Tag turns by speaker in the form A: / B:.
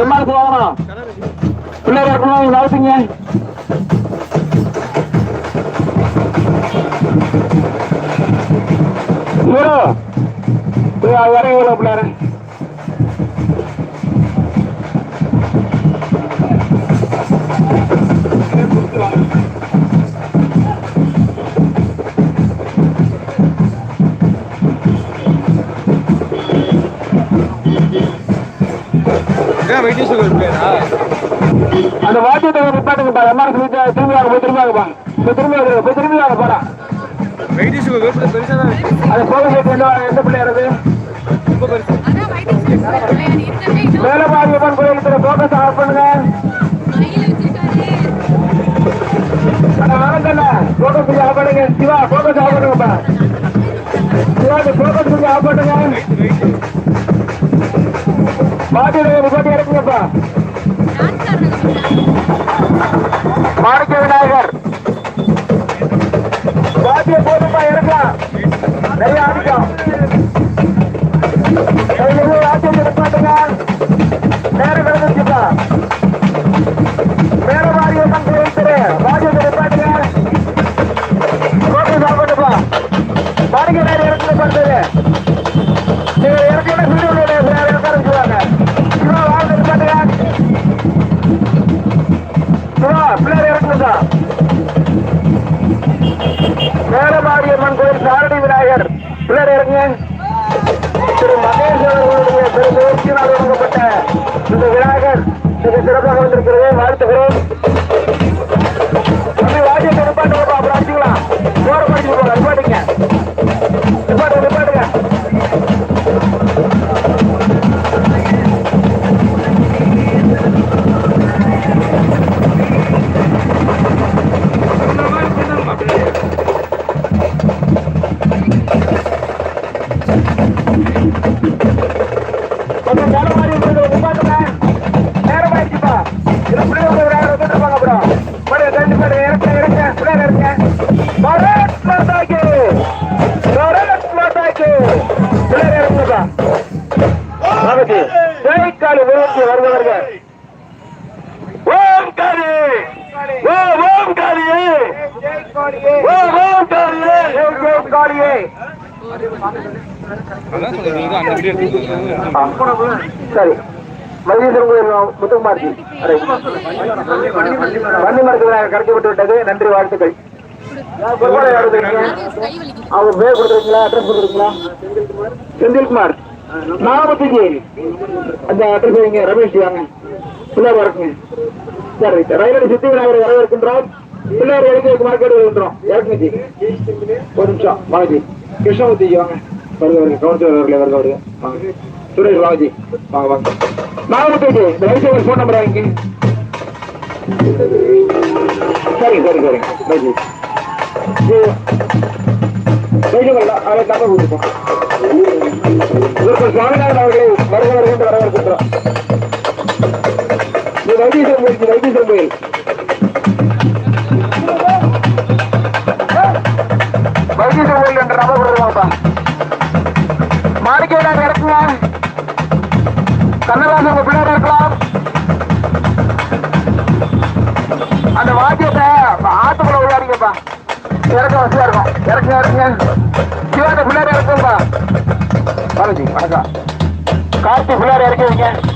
A: எம்மாக்கு வாங்கணும் பிள்ளைங்க இருக்கணும் நடத்துங்க ஹீரோ வர எவ்வளோ பிள்ளைங்க அந்த வாத்தியத்தை நிப்பாட்டுங்கப்பா வீட்டு திரும்பி வாங்க போய் திரும்பி வாங்கப்பா போய் திரும்பி வந்துருங்க போய் திரும்பி வாங்க போடா. அது போக சேர்த்து எந்த எந்த பிள்ளையா இருக்கு
B: ரொம்ப பெருசு.
C: அதான் வைத்தியம் செய்யணும். விளையாடி இருக்கவே இல்லை.
A: மேலபாகியம்மன் கோயிலுக்கு போக்கஸ் ஆஃப் பண்ணுங்க.
C: கையில
A: கொஞ்சம் ஆஃப் பண்ணுங்க. சிவா போக்கஸ் மாணிக்க விநாயகர். பாட்டிய போதுப்பா இறக்கலாம் நிறைய ஆடிக்கும் வாத்தியத்தை நிப்பாட்டுங்க நேரம் கிடந்துச்சுப்பா மேல மாரியம்மன் கோயில் திரு வாத்தியத்தை நிப்பாட்டுங்க கோட்டை சாப்பிட்டுப்பா. மாணிக்க விநாயகர் இறக்குங்க கோலமாரியம்மன் கோயில் சாரடி விநாயகர். பிள்ளை இறங்குங்க. திரு மகேஷ் அவர்களுடைய பெரு முயற்சியினால் வழங்கப்பட்ட இந்த விநாயகர் மிக சிறப்பாக வந்திருக்கிறது. வாழ்த்துகிறோம். விரும்பி வருபவர்கள். ஓம் காளி ஓம் ஓம் காளியே ஓம் ஓம் காளியே ஓம் காளியே சரி. மதியீஸ்வரன் கோயில் முத்துக்குமார்ஜி வண்டி மரத்துக்கு கிடைக்க விட்டு விட்டது. நன்றி வாழ்த்துக்கள். அவங்க பேர் கொடுத்துருக்கீங்களா? அட்ரஸ் கொடுத்துருக்கீங்களா? செந்தில்குமார். நாமத்துக்கு அந்த அட்ரஸ் வைங்க ரமேஷ் வாங்க பிள்ளையார் வரக்குங்க சரி ரயிலடி சித்தி விநாயகர் வரவேற்கின்றோம். பிள்ளையார் எழுதி மார்க்கெட் வருகின்றோம். இறக்குங்க ஒரு நிமிஷம் வாங்கி. கிருஷ்ணமூர்த்தி வாங்க வருக வருங்க கவுன்சிலர் அவர்களே வருக வருங்க வாங்க. சுரேஷ் வாங்கி வாங்க வாங்க. நாகமுத்துக்கு இந்த வயசு ஃபோன் நம்பர் வாங்கி சரி சரி சரிங்க ரைட்டு அதை தப்ப கொடுப்போம் இதற்கு சுவாமிநாதன் அவர்களை வருக வருகின்ற வரவேற்கின்றோம். இது வைத்தீஸ்வரன் கோயில் இது வைத்தீஸ்வரன் கோயில். வைத்தீஸ்வரன் கோயில் என்ற நபர் கொடுக்கலாம்ப்பா மாணிக்க நாங்கள் இறக்குங்க கண்ணதாசன் உங்க பிள்ளையார இருக்கலாம். அந்த வாக்கியத்தை ஆத்துக்குள்ள உள்ளாடிங்கப்பா இறக்க வசதியா இருக்கும். இறக்குங்க இறக்குங்க. சிவாந்த பிள்ளையார இறக்குங்கப்பா பாலாஜி வணக்கம் கார்த்தி பிள்ளையார இறக்கி வைங்க